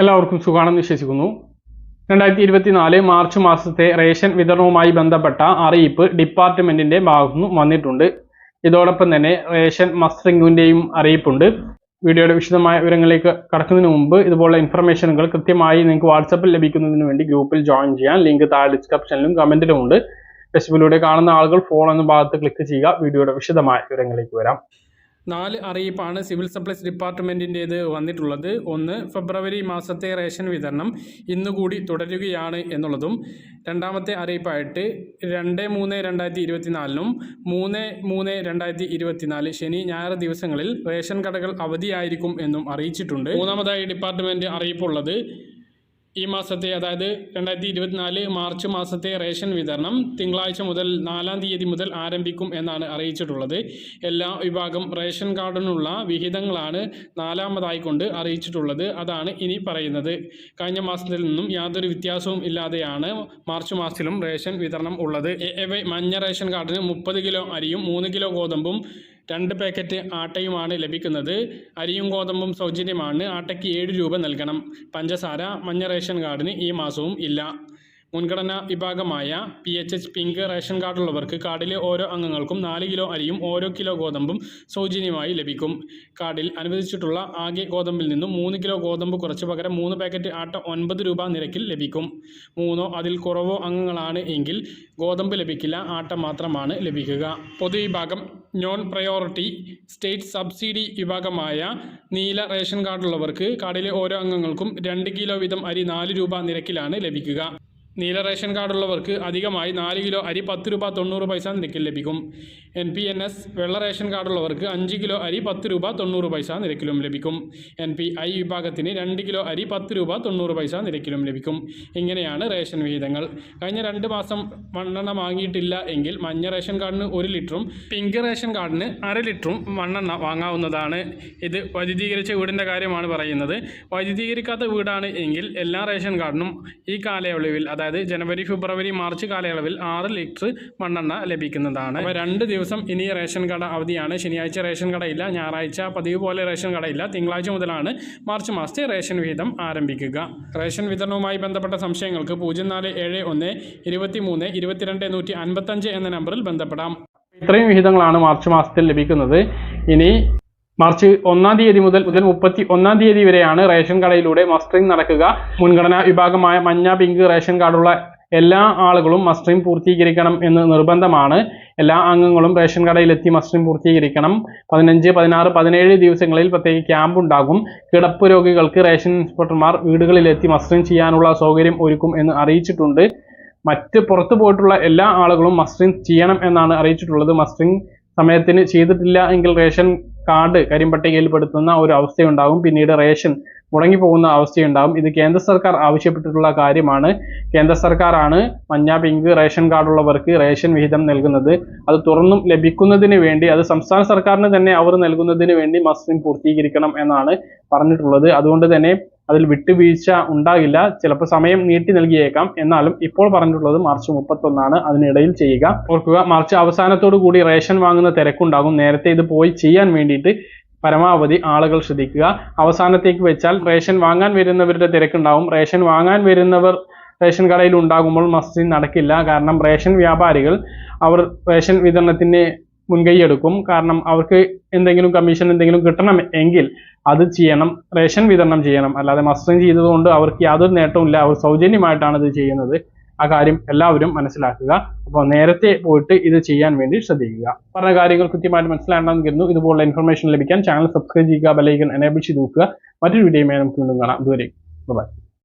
എല്ലാവർക്കും സുഖാണെന്ന് വിശ്വസിക്കുന്നു. രണ്ടായിരത്തി ഇരുപത്തിനാല് മാർച്ച് മാസത്തെ റേഷൻ വിതരണവുമായി ബന്ധപ്പെട്ട അറിയിപ്പ് ഡിപ്പാർട്ട്മെന്റിന്റെ ഭാഗത്തുനിന്ന് വന്നിട്ടുണ്ട്. ഇതോടൊപ്പം തന്നെ റേഷൻ മസ്റ്ററിംഗിന്റെയും അറിയിപ്പുണ്ട്. വീഡിയോയുടെ വിശദമായ വിവരങ്ങളിലേക്ക് കടക്കുന്നതിന് മുമ്പ് ഇതുപോലുള്ള ഇൻഫർമേഷനുകൾ കൃത്യമായി നിങ്ങൾക്ക് വാട്സപ്പിൽ ലഭിക്കുന്നതിന് വേണ്ടി ഗ്രൂപ്പിൽ ജോയിൻ ചെയ്യാം. ലിങ്ക് താഴെ ഡിസ്ക്രിപ്ഷനിലും കമന്റിലും ഉണ്ട്. ഫേസ്ബുക്കിലൂടെ കാണുന്ന ആളുകൾ ഫോൺ എന്ന ഭാഗത്ത് ക്ലിക്ക് ചെയ്യുക. വീഡിയോയുടെ വിശദമായ വിവരങ്ങളിലേക്ക് വരാം. നാല് അറിയിപ്പാണ് സിവിൽ സപ്ലൈസ് ഡിപ്പാർട്ട്മെന്റിന്റേത് വന്നിട്ടുള്ളത്. ഒന്ന് ഫെബ്രുവരി മാസത്തെ റേഷൻ വിതരണം ഇന്നുകൂടി തുടരുകയാണ് എന്നുള്ളതും. രണ്ടാമത്തെ അറിയിപ്പായിട്ട് രണ്ട് മൂന്ന് രണ്ടായിരത്തി ഇരുപത്തിനാലിനും മൂന്ന് മൂന്ന് രണ്ടായിരത്തി ഇരുപത്തിനാല് ശനി ഞായർ ദിവസങ്ങളിൽ റേഷൻ കടകൾ അവധിയായിരിക്കും എന്നും അറിയിച്ചിട്ടുണ്ട്. മൂന്നാമതായി ഡിപ്പാർട്ട്മെന്റ് അറിയിപ്പുള്ളത് ഈ മാസത്തെ അതായത് രണ്ടായിരത്തി ഇരുപത്തിനാല് മാർച്ച് മാസത്തെ റേഷൻ വിതരണം തിങ്കളാഴ്ച മുതൽ നാലാം തീയതി മുതൽ ആരംഭിക്കും എന്നാണ് അറിയിച്ചിട്ടുള്ളത്. എല്ലാ വിഭാഗം റേഷൻ കാർഡിനുള്ള വിഹിതങ്ങളാണ് നാലാമതായി കൊണ്ട് അറിയിച്ചിട്ടുള്ളത്. അതാണ് ഇനി പറയുന്നത്. കഴിഞ്ഞ മാസത്തിൽ നിന്നും യാതൊരു വ്യത്യാസവും ഇല്ലാതെയാണ് മാർച്ച് മാസത്തിലും റേഷൻ വിതരണം ഉള്ളത്. മഞ്ഞ റേഷൻ കാർഡിന് മുപ്പത് കിലോ അരിയും മൂന്ന് കിലോ ഗോതമ്പും രണ്ട് പാക്കറ്റ് ആട്ടയുമാണ് ലഭിക്കുന്നത്. അരിയും ഗോതമ്പും സൗജന്യമാണ്. ആട്ടയ്ക്ക് ഏഴ് രൂപ നൽകണം. പഞ്ചസാര മഞ്ഞ റേഷൻ കാർഡിന് ഈ മാസവും ഇല്ല. മുൻഗണനാ വിഭാഗമായ P H H pink ration കാർഡുള്ളവർക്ക് കാർഡിലെ ഓരോ അംഗങ്ങൾക്കും നാല് കിലോ അരിയും ഓരോ കിലോ ഗോതമ്പും സൗജന്യമായി ലഭിക്കും. കാർഡിൽ അനുവദിച്ചിട്ടുള്ള ആകെ ഗോതമ്പിൽ നിന്നും മൂന്ന് കിലോ ഗോതമ്പ് കുറച്ച് പകരം മൂന്ന് പാക്കറ്റ് ആട്ട ഒൻപത് രൂപ നിരക്കിൽ ലഭിക്കും. മൂന്നോ അതിൽ കുറവോ അംഗങ്ങളാണ് എങ്കിൽ ഗോതമ്പ് ലഭിക്കില്ല ആട്ട മാത്രമാണ് ലഭിക്കുക. പൊതുവിഭാഗം നോൺ പ്രയോറിറ്റി സ്റ്റേറ്റ് സബ്സിഡി വിഭാഗമായ നീല റേഷൻ കാർഡുള്ളവർക്ക് കാർഡിലെ ഓരോ അംഗങ്ങൾക്കും രണ്ട് കിലോ വീതം അരി നാല് രൂപ നിരക്കിലാണ് ലഭിക്കുക. നീല റേഷൻ കാർഡുള്ളവർക്ക് അധികമായി നാല് കിലോ അരി പത്ത് രൂപ തൊണ്ണൂറ് പൈസ നിരക്കിൽ ലഭിക്കും. എൻ പി എൻ എസ് വെള്ള റേഷൻ കാർഡുള്ളവർക്ക് അഞ്ച് കിലോ അരി പത്ത് രൂപ തൊണ്ണൂറ് പൈസ നിരക്കിലും ലഭിക്കും. എൻ പി ഐ വിഭാഗത്തിന് രണ്ട് കിലോ അരി പത്ത് രൂപ തൊണ്ണൂറ് പൈസ നിരക്കിലും ലഭിക്കും. ഇങ്ങനെയാണ് റേഷൻ വിഹിതങ്ങൾ. കഴിഞ്ഞ രണ്ട് മാസം മണ്ണെണ്ണ വാങ്ങിയിട്ടില്ല എങ്കിൽ മഞ്ഞ റേഷൻ കാർഡിന് ഒരു ലിറ്ററും പിങ്ക് റേഷൻ കാർഡിന് അര ലിറ്ററും മണ്ണെണ്ണ വാങ്ങാവുന്നതാണ്. ഇത് വൈദ്യുതീകരിച്ച വീടിന്റെ കാര്യമാണ് പറയുന്നത്. വൈദ്യുതീകരിക്കാത്ത വീടാണ് എങ്കിൽ എല്ലാ റേഷൻ കാർഡിനും ഈ കാലയളവിൽ അതായത് ജനുവരി ഫെബ്രുവരി മാർച്ച് കാലയളവിൽ ആറ് ലിറ്റർ മണ്ണെണ്ണ ലഭിക്കുന്നതാണ്. അപ്പോൾ രണ്ട് ദിവസം ഇനി റേഷൻ കട അവധിയാണ്. ശനിയാഴ്ച റേഷൻ കടയില്ല ഞായറാഴ്ച പതിവ് പോലെ റേഷൻ കടയില്ല. തിങ്കളാഴ്ച മുതലാണ് മാർച്ച് മാസത്തെ റേഷൻ വിഹിതം ആരംഭിക്കുക. റേഷൻ വിതരണവുമായി ബന്ധപ്പെട്ട സംശയങ്ങൾക്ക് പൂജ്യം നാല് ഏഴ് ഒന്ന് ഇരുപത്തി മൂന്ന് ഇരുപത്തിരണ്ട് നൂറ്റി അൻപത്തഞ്ച് എന്ന നമ്പറിൽ ബന്ധപ്പെടാം. ഇത്രയും വിഹിതങ്ങളാണ് മാർച്ച് മാസത്തിൽ ലഭിക്കുന്നത്. ഇനി മാർച്ച് ഒന്നാം തീയതി മുതൽ മുതൽ മുപ്പത്തി ഒന്നാം തീയതി വരെയാണ് റേഷൻ കടയിലൂടെ മസ്റ്ററിംഗ് നടക്കുക. മുൻഗണനാ വിഭാഗമായ മഞ്ഞ പിങ്ക് റേഷൻ കാർഡുള്ള എല്ലാ ആളുകളും മസ്റ്ററിംഗ് പൂർത്തീകരിക്കണം എന്ന് നിർബന്ധമാണ്. എല്ലാ അംഗങ്ങളും റേഷൻ കടയിലെത്തി മസ്റ്ററിംഗ് പൂർത്തീകരിക്കണം. പതിനഞ്ച് പതിനാറ് പതിനേഴ് ദിവസങ്ങളിൽ പ്രത്യേക ക്യാമ്പ് ഉണ്ടാകും. കിടപ്പ് രോഗികൾക്ക് റേഷൻ ഇൻസ്പെക്ടർമാർ വീടുകളിലെത്തി മസ്റ്ററിംഗ് ചെയ്യാനുള്ള സൗകര്യം ഒരുക്കും എന്ന് അറിയിച്ചിട്ടുണ്ട്. മറ്റ് പുറത്തു പോയിട്ടുള്ള എല്ലാ ആളുകളും മസ്റ്ററിംഗ് ചെയ്യണം എന്നാണ് അറിയിച്ചിട്ടുള്ളത്. മസ്റ്ററിംഗ് സമയത്തിന് ചെയ്തിട്ടില്ല എങ്കിൽ റേഷൻ കാർഡ് കരിമ്പട്ടികയിൽപ്പെടുത്തുന്ന ഒരു അവസ്ഥയുണ്ടാകും പിന്നീട് റേഷൻ മുടങ്ങിപ്പോകുന്ന അവസ്ഥയുണ്ടാകും ഇത് കേന്ദ്ര സർക്കാർ ആവശ്യപ്പെട്ടിട്ടുള്ള കാര്യമാണ്. കേന്ദ്ര സർക്കാരാണ് മഞ്ഞ പിങ്ക് റേഷൻ കാർഡുള്ളവർക്ക് റേഷൻ വിഹിതം നൽകുന്നത്. അത് തുറന്നും ലഭിക്കുന്നതിന് വേണ്ടി അത് സംസ്ഥാന സർക്കാരിന് തന്നെ അവർ നൽകുന്നതിന് വേണ്ടി മസ്ലിം പൂർത്തീകരിക്കണം എന്നാണ് പറഞ്ഞിട്ടുള്ളത്. അതുകൊണ്ട് തന്നെ അതിൽ വിട്ടുവീഴ്ച ഉണ്ടാകില്ല. ചിലപ്പോൾ സമയം നീട്ടി നൽകിയേക്കാം. എന്നാലും ഇപ്പോൾ പറഞ്ഞിട്ടുള്ളത് മാർച്ച് മുപ്പത്തൊന്നാണ്. അതിനിടയിൽ ചെയ്യുക. ഓർക്കുക മാർച്ച് അവസാനത്തോടു കൂടി റേഷൻ വാങ്ങുന്ന തിരക്കുണ്ടാകും. നേരത്തെ ഇത് പോയി ചെയ്യാൻ വേണ്ടിയിട്ട് പരമാവധി ആളുകൾ ശ്രദ്ധിക്കുക. അവസാനത്തേക്ക് വെച്ചാൽ റേഷൻ വാങ്ങാൻ വരുന്നവരുടെ തിരക്കുണ്ടാകും. റേഷൻ വാങ്ങാൻ വരുന്നവർ റേഷൻ കടയിൽ ഉണ്ടാകുമ്പോൾ മസ്തി നടക്കില്ല. കാരണം റേഷൻ വ്യാപാരികൾ അവർ റേഷൻ വിതരണത്തിന് മുൻകൈ എടുക്കും. കാരണം അവർക്ക് എന്തെങ്കിലും കമ്മീഷൻ എന്തെങ്കിലും കിട്ടണം എങ്കിൽ അത് ചെയ്യണം റേഷൻ വിതരണം ചെയ്യണം. അല്ലാതെ മസ്റ്ററിങ് ചെയ്തതുകൊണ്ട് അവർക്ക് യാതൊരു നേട്ടവും ഇല്ല അവർ സൗജന്യമായിട്ടാണ് ഇത് ചെയ്യുന്നത്. ആ കാര്യം എല്ലാവരും മനസ്സിലാക്കുക. അപ്പോൾ നേരത്തെ പോയിട്ട് ഇത് ചെയ്യാൻ വേണ്ടി ശ്രദ്ധിക്കുക. പറഞ്ഞ കാര്യങ്ങൾ കൃത്യമായിട്ട് മനസ്സിലാകണമെന്ന് കരുതുന്നു. ഇതുപോലുള്ള ഇൻഫർമേഷൻ ലഭിക്കാൻ ചാനൽ സബ്സ്ക്രൈബ് ചെയ്യുക ബെലൈക്കൻ എനേബിൾ ചെയ്ത് നോക്കുക. മറ്റൊരു വീഡിയോയുമായി നമുക്ക് വീണ്ടും കാണാം. ഇതുവരെ ബൈ